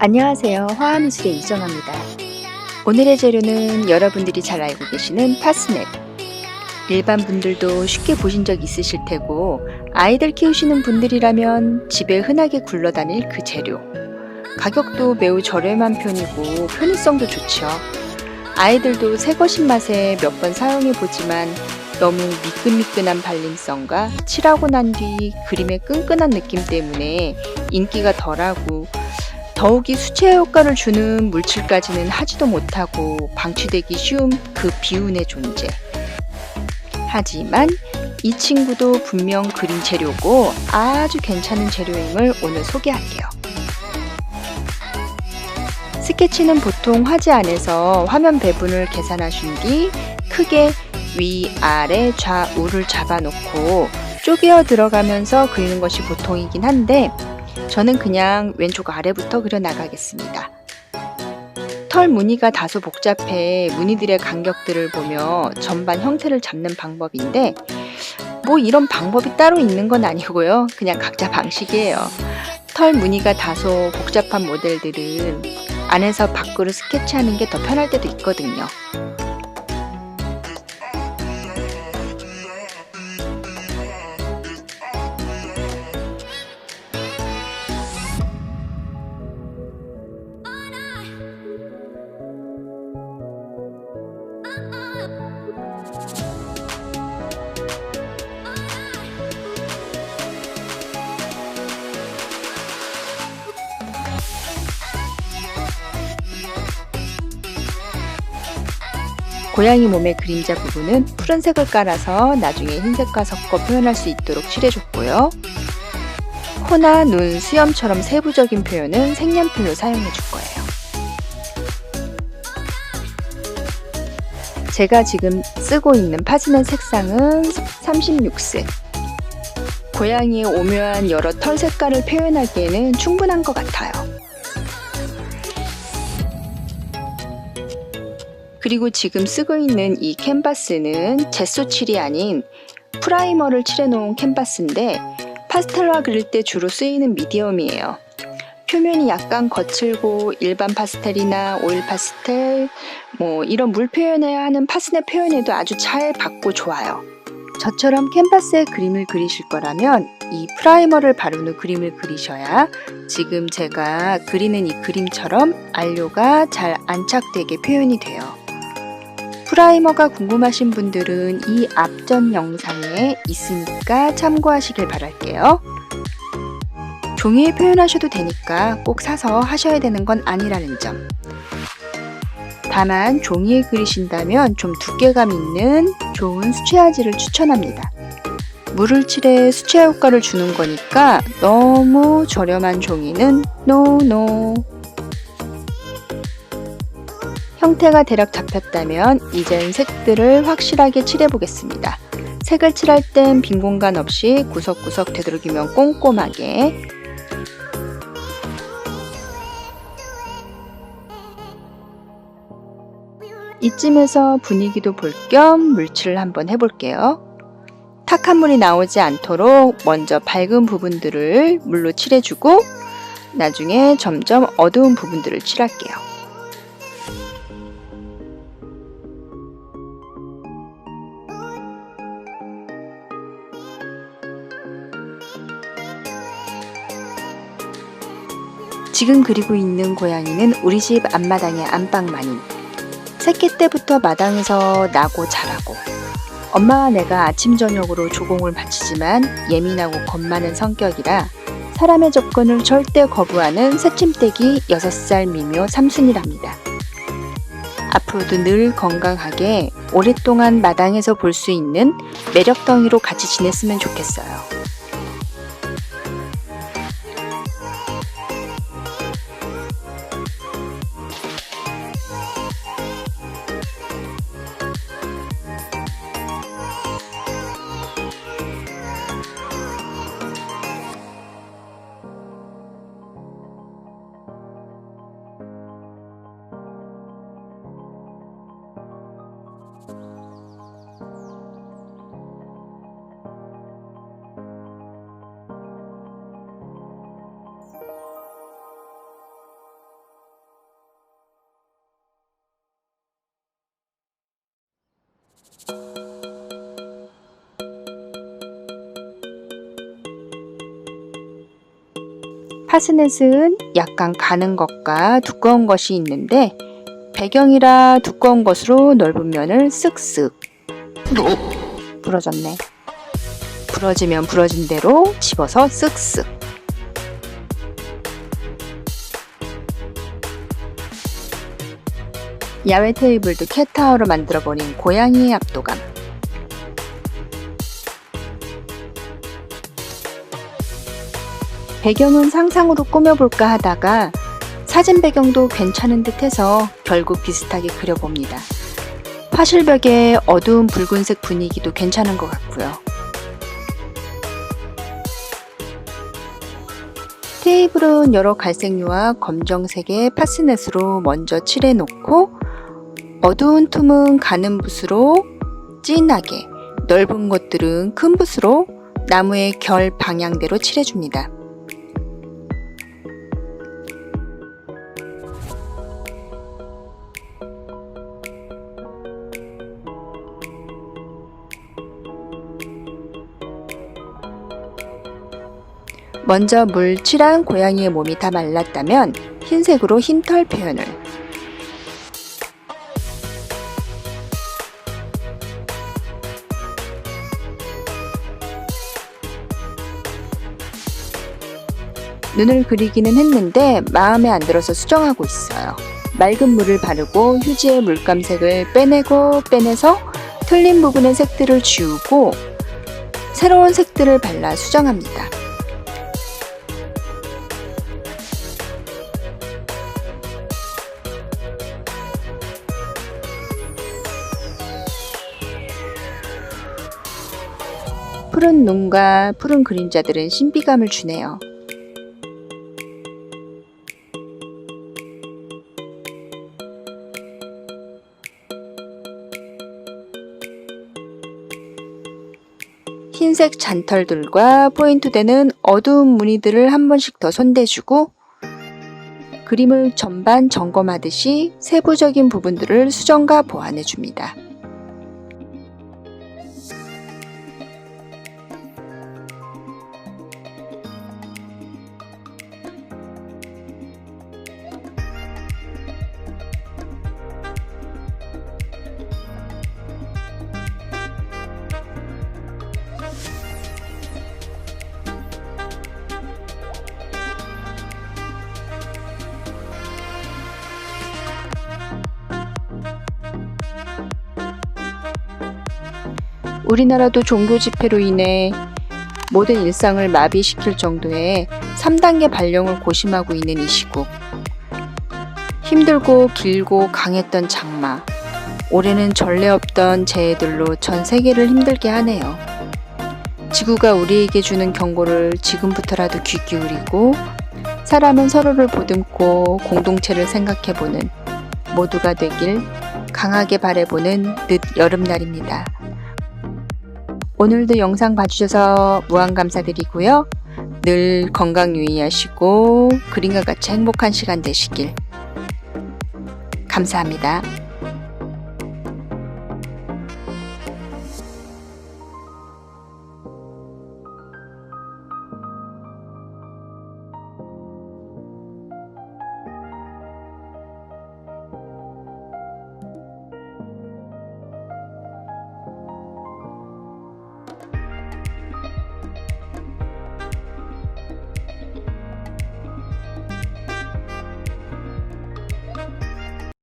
안녕하세요. 화합미술의 이정아입니다. 오늘의 재료는 여러분들이 잘 알고 계시는 파스넷. 일반 분들도 쉽게 보신 적 있으실 테고, 아이들 키우시는 분들이라면 집에 흔하게 굴러다닐 그 재료. 가격도 매우 저렴한 편이고 편의성도 좋죠. 아이들도 새 것인 맛에 몇 번 사용해 보지만 너무 미끈미끈한 발림성과 칠하고 난 뒤 그림의 끈끈한 느낌 때문에 인기가 덜하고 더욱이 수채화 효과를 주는 물질까지는 하지도 못하고 방치되기 쉬운 그 비운의 존재. 하지만 이 친구도 분명 그림 재료고 아주 괜찮은 재료임을 오늘 소개할게요. 스케치는 보통 화지 안에서 화면 배분을 계산하신 뒤 크게 위, 아래, 좌우를 잡아놓고 쪼개어 들어가면서 그리는 것이 보통이긴 한데 저는 그냥 왼쪽 아래부터 그려 나가겠습니다. 털 무늬가 다소 복잡해 무늬들의 간격들을 보며 전반 형태를 잡는 방법인데 뭐 이런 방법이 따로 있는 건 아니고요. 그냥 각자 방식이에요. 털 무늬가 다소 복잡한 모델들은 안에서 밖으로 스케치하는 게 더 편할 때도 있거든요. 고양이 몸의 그림자 부분은 푸른색을 깔아서 나중에 흰색과 섞어 표현할 수 있도록 칠해줬고요. 코나 눈, 수염처럼 세부적인 표현은 색연필로 사용해 줄 거예요. 제가 지금 쓰고 있는 파스넷 색상은 36색. 고양이의 오묘한 여러 털 색깔을 표현하기에는 충분한 것 같아요. 그리고 지금 쓰고 있는 이 캔버스는 제소 칠이 아닌 프라이머를 칠해놓은 캔버스인데 파스텔화 그릴 때 주로 쓰이는 미디엄이에요. 표면이 약간 거칠고 일반 파스텔이나 오일 파스텔 뭐 이런 물 표현을 하는 파스텔 표현에도 아주 잘 받고 좋아요. 저처럼 캔버스에 그림을 그리실 거라면 이 프라이머를 바른 후 그림을 그리셔야 지금 제가 그리는 이 그림처럼 안료가 잘 안착되게 표현이 돼요. 프라이머가 궁금하신 분들은 이 앞전 영상에 있으니까 참고하시길 바랄게요. 종이에 표현하셔도 되니까 꼭 사서 하셔야 되는 건 아니라는 점. 다만 종이에 그리신다면 좀 두께감 있는 좋은 수채화지를 추천합니다. 물을 칠해 수채화 효과를 주는 거니까 너무 저렴한 종이는 노노. No, no. 형태가 대략 잡혔다면 이젠 색들을 확실하게 칠해 보겠습니다. 색을 칠할 땐 빈 공간 없이 구석구석 되도록이면 꼼꼼하게 이쯤에서 분위기도 볼 겸 물칠을 한번 해볼게요. 탁한 물이 나오지 않도록 먼저 밝은 부분들을 물로 칠해주고 나중에 점점 어두운 부분들을 칠할게요. 지금 그리고 있는 고양이는 우리 집 앞마당의 안방마님. 새끼 때부터 마당에서 나고 자라고. 엄마와 내가 아침 저녁으로 조공을 바치지만 예민하고 겁 많은 성격이라 사람의 접근을 절대 거부하는 새침대기 6살 미묘 삼순이랍니다. 앞으로도 늘 건강하게 오랫동안 마당에서 볼 수 있는 매력덩이로 같이 지냈으면 좋겠어요. 파스넷은 약간 가는 것과 두꺼운 것이 있는데 배경이라 두꺼운 것으로 넓은 면을 쓱쓱 부러졌네. 부러지면 부러진 대로 집어서 쓱쓱. 야외 테이블도 캣타워로 만들어버린 고양이의 압도감. 배경은 상상으로 꾸며볼까 하다가 사진 배경도 괜찮은 듯 해서 결국 비슷하게 그려봅니다. 화실벽의 어두운 붉은색 분위기도 괜찮은 것 같고요. 테이블은 여러 갈색류와 검정색의 파스넷으로 먼저 칠해 놓고 어두운 틈은 가는 붓으로 진하게 넓은 것들은 큰 붓으로 나무의 결 방향대로 칠해줍니다. 먼저 물 칠한 고양이의 몸이 다 말랐다면 흰색으로 흰털 표현을 눈을 그리기는 했는데 마음에 안 들어서 수정하고 있어요. 맑은 물을 바르고 휴지의 물감색을 빼내고 빼내서 틀린 부분의 색들을 지우고 새로운 색들을 발라 수정합니다. 푸른 눈과 푸른 그림자들은 신비감을 주네요. 흰색 잔털들과 포인트되는 어두운 무늬들을 한 번씩 더 손대주고 그림을 전반 점검하듯이 세부적인 부분들을 수정과 보완해 줍니다. 우리나라도 종교 집회로 인해 모든 일상을 마비시킬 정도의 3단계 발령을 고심하고 있는 이 시국. 힘들고 길고 강했던 장마. 올해는 전례 없던 재해들로 전 세계를 힘들게 하네요. 지구가 우리에게 주는 경고를 지금부터라도 귀 기울이고 사람은 서로를 보듬고 공동체를 생각해보는 모두가 되길 강하게 바래보는 늦 여름날입니다. 오늘도 영상 봐주셔서 무한 감사드리고요. 늘 건강 유의하시고 그림과 같이 행복한 시간 되시길 감사합니다.